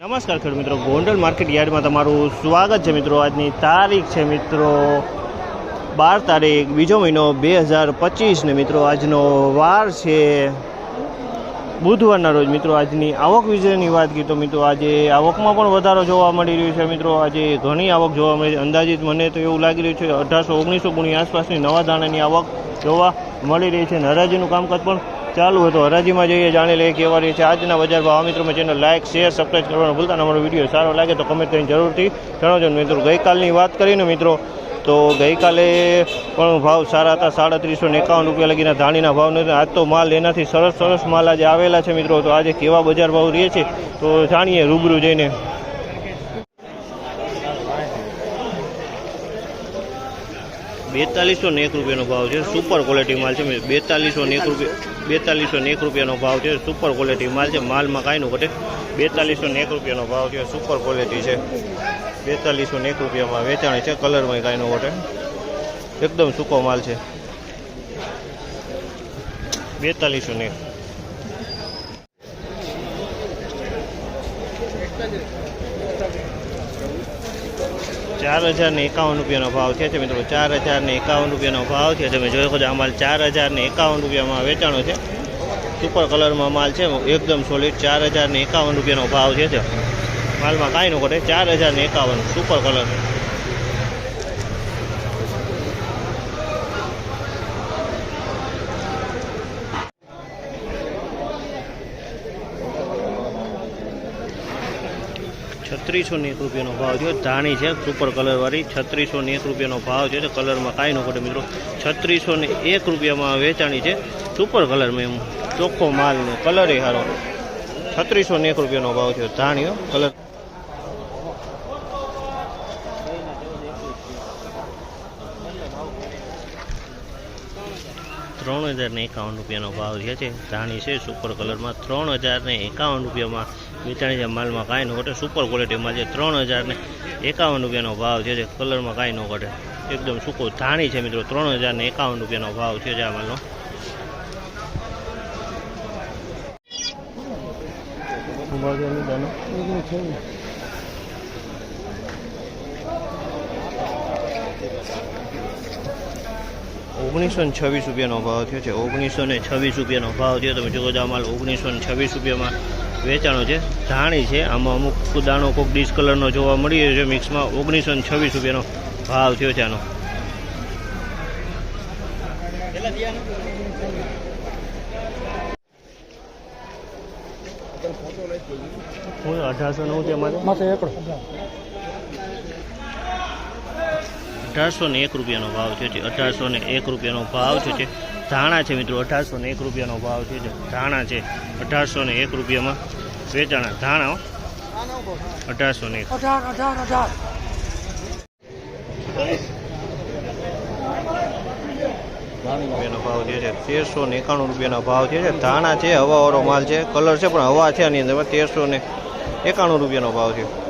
નમસ્કાર ખેડૂત મિત્રો, ગોંડલ માર્કેટ યાર્ડમાં તમારું સ્વાગત છે મિત્રો. આજની તારીખ છે મિત્રો બાર તારીખ, બીજો મહિનો બે હજાર પચીસને મિત્રો. આજનો વાર છે બુધવારના રોજ મિત્રો. આજની આવક વિશેની વાત કરીએ તો મિત્રો, આજે આવકમાં પણ વધારો જોવા મળી રહ્યો છે મિત્રો. આજે ઘણી આવક જોવા મળી, અંદાજિત મને તો એવું લાગી રહ્યું છે, અઢારસો ઓગણીસો ગુણી આસપાસની નવા દાણાની આવક જોવા મળી રહી છે. નરાજીનું કામકાજ પણ ચાલુ હતો હરાજીમાં જઈએ, જાણી લઈએ કેવા રહી છે. આજના બજાર ભાવ, મિત્રો, મેં ચેનલ લાઇક શેર સબસ્ક્રાઈબ કરવાનું ભૂલતા અમારો વીડિયો સારો લાગે તો કમેન્ટ કરીને જરૂરથી જણાવજો. મિત્રો, ગઈકાલની વાત કરીને, મિત્રો, તો ગઈકાલે પણ ભાવ સારા હતા, સાડત્રીસો ને એકાવન રૂપિયા લગીના ધાણીના ભાવ નથી આજ તો માલ એનાથી સરસ સરસ માલ આજે આવેલા છે, મિત્રો. તો આજે કેવા બજાર ભાવ રહે છે, તો જાણીએ રૂબરૂ જઈને. બેતાલીસો ને એક રૂપિયાનો ભાવ છે. સુપર ક્વોલિટી માલ છે. બેતાલીસો ને એક રૂપિયા બેતાલીસો ને એક રૂપિયાનો ભાવ છે. સુપર ક્વોલિટી માલ છે. માલમાં કાંઈ નું ઘટે. બેતાલીસો ને એક રૂપિયાનો ભાવ છે. સુપર ક્વોલિટી છે. બેતાલીસો ને એક રૂપિયામાં વેચાણી છે. કલરમાં કાંઈ નું ઘટે. એકદમ સૂકો માલ છે. બેતાલીસો ને એક. ચાર હજાર ને એકાવન રૂપિયાનો ભાવ છે મિત્રો. ચાર હજાર ને એકાવન રૂપિયાનો ભાવ છે. તમે જોઈ શકો છો, આ માલ ચાર હજાર ને એકાવન રૂપિયામાં વેચાણો છે. સુપર કલરમાં માલ છે, એકદમ સોલિડ ચાર હજાર ને એકાવન રૂપિયાનો ભાવ છે. માલમાં કાંઈ ન ઘટે, ચાર હજાર ને એકાવન સુપર કલર. છત્રીસો ને એક રૂપિયાનો ભાવ છે ધાણી છે, સુપર કલરવાળી છત્રીસો ને એક રૂપિયાનો ભાવ છે. કલરમાં કાંઈ ન પડે મિત્રો. છત્રીસો ને એક રૂપિયામાં વેચાણી છે સુપર કલરમાં એમ. ચોખ્ખો માલ ને કલર એ સારો છત્રીસો ને એક રૂપિયાનો ભાવ છે ધાણીઓ કલર. ત્રણ હજાર ને એકાવન રૂપિયાનો ભાવ છે. ધાણી છે, સુપર કલરમાં ત્રણ હજાર ને એકાવન રૂપિયામાં વેચાણી છે માલમાં કાંઈ ન ઘટે. સુપર ક્વોલિટીમાં છે ત્રણ હજાર ને એકાવન રૂપિયાનો ભાવ છે. કલરમાં કાંઈ ન ઘટે. એકદમ સૂકો ધાણી છે મિત્રો. ત્રણ હજાર ને એકાવન રૂપિયાનો ભાવ છે આ માલનો. ઓગણીસો ને છવ્વીસ રૂપિયાનો ભાવ થયો છે. ઓગણીસો ને છવ્વીસ રૂપિયાનો ભાવ થયો. તમે છો આ માલ ઓગણીસો ને છવ્વીસ રૂપિયામાં વેચાણો છે. ધાણી છે. આમાં અમુક દાણો કોઈક ડીશ કલરનો જોવા મળી રહ્યો છે મિક્સમાં ઓગણીસો ને છવ્વીસ રૂપિયાનો ભાવ થયો છે આનો. હું અઢારસો નવ ત્યાં મારે. એકડો. અઢારસો ને એક રૂપિયાનો ભાવ છે. જે અઢારસો ને એક રૂપિયાનો ભાવ છે. જે ધાણા છે મિત્રો અઢારસો ને એક રૂપિયાનો ભાવ છે. જે ધાણા છે અઢારસો ને એક રૂપિયામાં. વેચાણા ધાણા. અઢારસો ને એક. રૂપિયાનો ભાવ જે છે. તેરસો ને એકાણું રૂપિયાનો ભાવ છે. જે ધાણા છે હવાવાળો માલ છે કલર છે પણ હવા છે આની અંદર. તેરસો ને એકાણું રૂપિયાનો ભાવ છે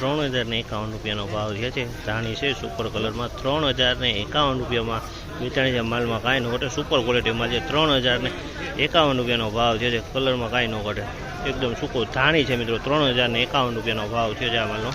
ત્રણ હજાર ને એકાવન રૂપિયાનો ભાવ છે ધાણી છે સુપર કલરમાં ત્રણ હજાર ને એકાવન રૂપિયામાં વેચાણી છે માલમાં કાંઈ ન ઘટે. સુપર ક્વોલિટીમાં છે ત્રણ હજાર ને એકાવન રૂપિયાનો ભાવ છે જે કલરમાં કાંઈ ન ઘટે. એકદમ સૂકો ધાણી છે મિત્રો, ત્રણ હજાર ને એકાવન રૂપિયાનો ભાવ છે જે આ માલનો.